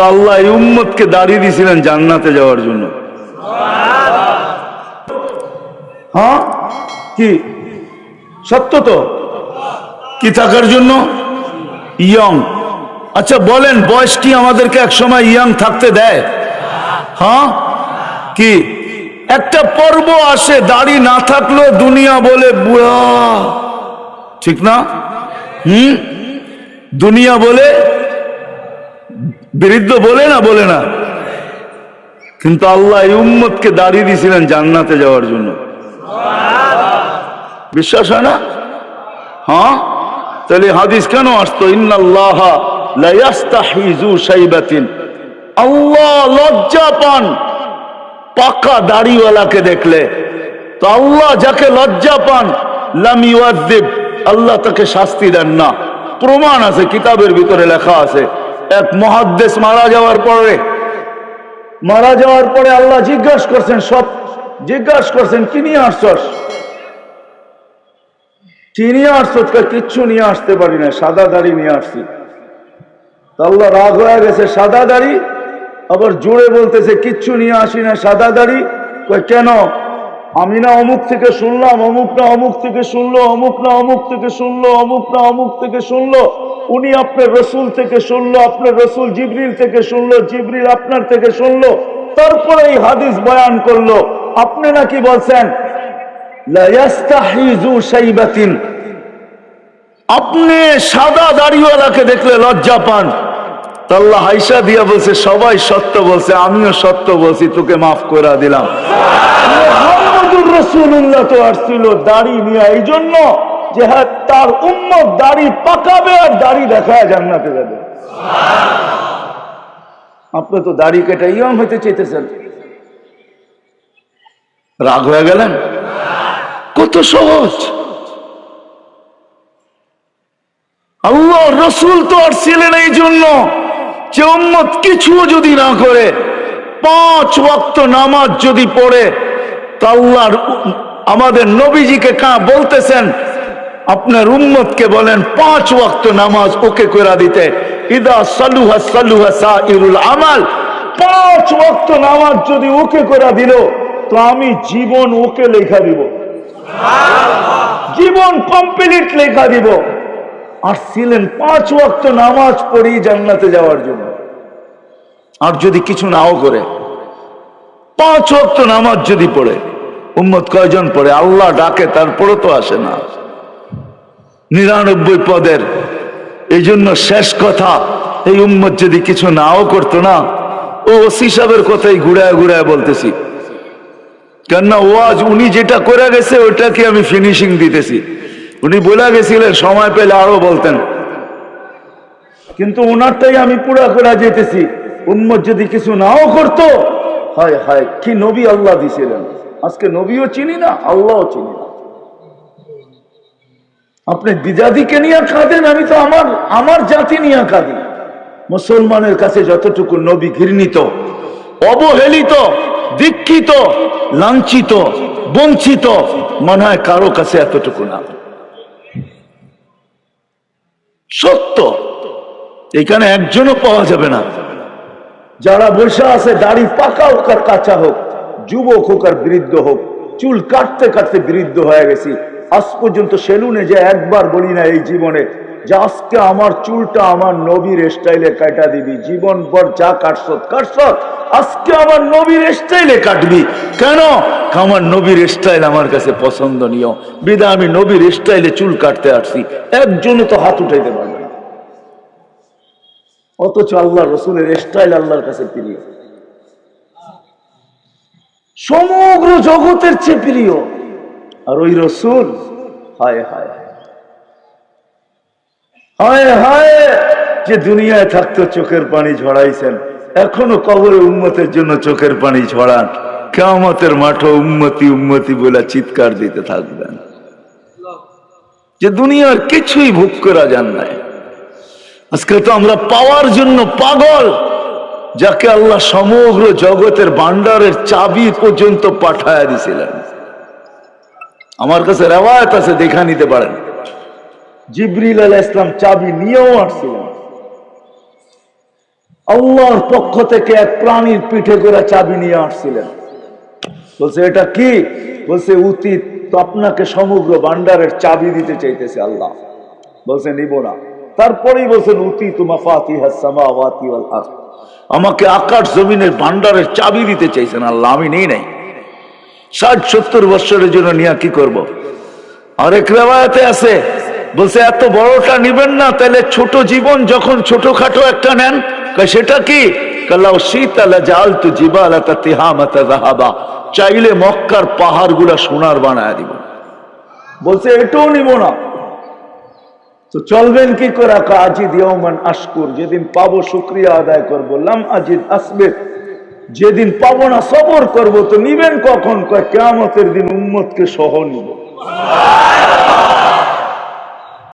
আল্লাহ এই উম্মতকে দাঁড়িয়ে দিয়েছিলেন জান্নাতে যাওয়ার জন্য। হ্যাঁ? কি? সত্য তো? কি থাকার জন্য? ইয়ং। আচ্ছা বলেন, বয়স কি আমাদেরকে এক সময় ইয়াং থাকতে দেয়? হ্যাঁ? কি? একটা পর্ব আসে, দাড়ি না থাকলেও দুনিয়া বলে বুড়া ঠিক না? হুম? দুনিয়া বলে বৃদ্ধ বলে না বলে না। কিন্তু আল্লাহ এই উম্মতকে দাঁড়িয়ে দিয়েছিলেন জান্নাতে যাওয়ার জন্য। বিশ্বাস হয় না? হ্যাঁ? তাহলে হাদিস কেন আসতো? ইন্নাল্লাহ আল্লাহ লজ্জা পান পাকা দাড়িওয়ালাকে দেখলে। তো আল্লাহ যাকে লজ্জা পান আল্লাহ তাকে শাস্তি দেন না। প্রমাণ আছে, কিতাবের ভিতরে লেখা আছে। এক মহাদ্দেশ মারা যাওয়ার পরে, মারা যাওয়ার পরে আল্লাহ জিজ্ঞাসা করছেন, সব জিজ্ঞাসা করছেন, কি নিয়ে আসছস? কি নিয়ে আসছস? কিচ্ছু নিয়ে আসতে পারি না, সাদা দাড়ি নিয়ে আসছি। আল্লাহ রাগ হয়ে গেছে, সাদা দাড়ি? আবার জুড়ে বলতেছে, কিচ্ছু নিয়ে আসি না, সাদা দাড়ি? কেন? আমি না অমুক থেকে শুনলাম, অমুক না অমুক থেকে শুনলো, অমুক না অমুক থেকে শুনলো, অমুক না অমুক থেকে শুনলো। উনি আপনার রসুল থেকে শুনলো, আপনার রসুল জিবরিল থেকে শুনলো, জিবরিল আপনার থেকে শুনলো। তারপরে এই হাদিস বয়ান করল। আপনি নাকি বলছেন আপনি সাদা দাড়িওয়ালাকে দেখলে লজ্জা পান। তা আল্লাহ হাইসা দিয়া বলছে, সবাই সত্য বলছে, আমিও সত্য বলছি, তোকে মাফ করে দিলাম। রসুল্লাহ তো আসছিল দাড়ি নিয়ে এই জন্য যে হ্যাঁ তার উম্মত দাড়ি পাকাবে আর দাড়ি দেখায় জান্নাতে যাবে। আপনি তো দাড়ি কেটে হইতে চাইতেছেন। রাগ হয়ে গেলেন? কত সহজ। আল্লাহ রসুল তো আর ছিলেন এই জন্য যে উম্মত কিছু যদি না করে পাঁচ ওয়াক্ত নামাজ যদি পড়ে তা আল্লাহর আমাদের নবীজিকে কা বলতেছেন, আপনার উম্মতকে বলেন, পাঁচ ওয়াক্ত নামাজ ওকে করে দিতে। ইদা সালুহা সালুহা সাইরুল আমাল। পাঁচ ওয়াক্ত নামাজ যদি ওকে করে দিল, তো আমি জীবন ওকে লেখা দিব। জীবন কমপ্লিট লেখা দিব। আর ছিলেন পাঁচ ওয়াক্ত নামাজ পড়ি জান্নাতে যাওয়ার জন্য। আর যদি কিছু নাও করে পাঁচ ওয়াক্ত নামাজ যদি পড়ে, উম্মত কয়জন পড়ে? আল্লাহ ডাকে তারপরে তো আসে না। নিরানব্বই পদের। এই জন্য শেষ কথা, এই উম্মত যদি কিছু নাও করতো না, ও ওসি কথাই ঘুরায় ঘুরায় বলতেছি। কেননা ওয়াজ উনি যেটা করে গেছে, ওইটাকে আমি ফিনিশিং দিতেছি। উনি বলে গেছিলেন, সময় পেলে আরও বলতেন। কিন্তু ওনারটাই আমি পুরা করে যেতেছি। উন্মত যদি কিছু নাও করতো হায় হায়, কি নবী আল্লাহ দিছিলেন? আজকে নবীও চিনি না, আল্লাহও চিনি না। আপনি বিজাদিকে নিয়ে কাঁদেন, আমি তো আমার আমার জাতি নিয়ে কাঁদি। মুসলমানের কাছে যতটুকু নবী ঘৃণিত, অবহেলিত, দীক্ষিত, লাঞ্ছিত, বঞ্চিত, মনে হয় কারও কাছে এতটুকু না। সত্য, এখানে একজনও পাওয়া যাবে না। যারা বসে আছে, দাড়ি পাকা হোক আর কাঁচা হোক, যুবক হোক আর বৃদ্ধ হোক, চুল কাটতে কাটতে বৃদ্ধ হয়ে গেছি। আজ পর্যন্ত সেলুনে যে একবার বলি না এই জীবনে, যে আজকে আমার চুলটা আমার নবীর স্টাইলে কাটা দিবি জীবন পর যা কাটছ কাটছ আজকে আমার নবীর স্টাইলে কাটবি। কেন? আমার নবীর স্টাইল আমার কাছে পছন্দনীয়। বিদা, আমি নবীর স্টাইলে চুল কাটতে আসছি। একজনও তো হাত উঠাইতে পারবে না। অথচ আল্লাহ রসুলের স্টাইল আল্লাহর কাছে প্রিয়। সমগ্র জগতের চেয়ে প্রিয়। আর ওই রসুল, হায় হায় হায়। হায় যে দুনিয়ায় থাকতো চোখের পানি ঝড়াইছেন এখনও কবরে উন্মতের জন্য চোখের পানি ঝড়ান কেমতের মাঠে উন্মতি উন্মতি বলে চিৎকার দিতে থাকবেন। যে দুনিয়ার কিছুই ভোগ করা যান নাই। আজকে তো আমরা পাওয়ার জন্য পাগল, যাকে আল্লাহ সমগ্র জগতের ভান্ডারের চাবি পর্যন্ত পাঠায় দিছিলেন। আমার কাছে রেওয়ায়ত আছে, দেখা নিতে পারেন। জিবরিল আলাহ ইসলাম চাবি নিয়েও আসছিলেন আল্লাহর পক্ষ থেকে এক প্রাণীর পিঠে করে চাবি নিয়ে আসছিলেন। বলছে, এটা কি? বলছে উচিত তো আপনাকে সমগ্র ভান্ডারের চাবি দিতে চাইতেছে আল্লাহ। বলছে, নিব না। তারপরেই বলছেন উতি তোমা ফাতিহা সামাওয়াতি ওয়াল আমাকে আকাশ জমিনের ভান্ডারের চাবি দিতে চাইছেন। আল্লাহ, আমি নেই নাই। ষাট, সত্তর বছরের জন্য নিয়ে কি করব। আরেক রেওয়ায়তে আছে, বলছে, এত বড়টা নিবেন না, তাহলে ছোট জীবন যখন ছোটখাটো একটা নেন। সেটা কি? চাইলে মক্কার পাহাড়গুলা সোনার বানায় দিব। বলছে, এটাও নিব না। তো চলবেন কি করে? আজিদ ইয়মান আশকুর, যেদিন পাবো শুক্রিয়া আদায় করব। লাম আজিদ আসবে, যেদিন পাবো না সবর করব, তো নিবেন কখন? কয় কেমতের দিন উম্মতকে সহ নিব।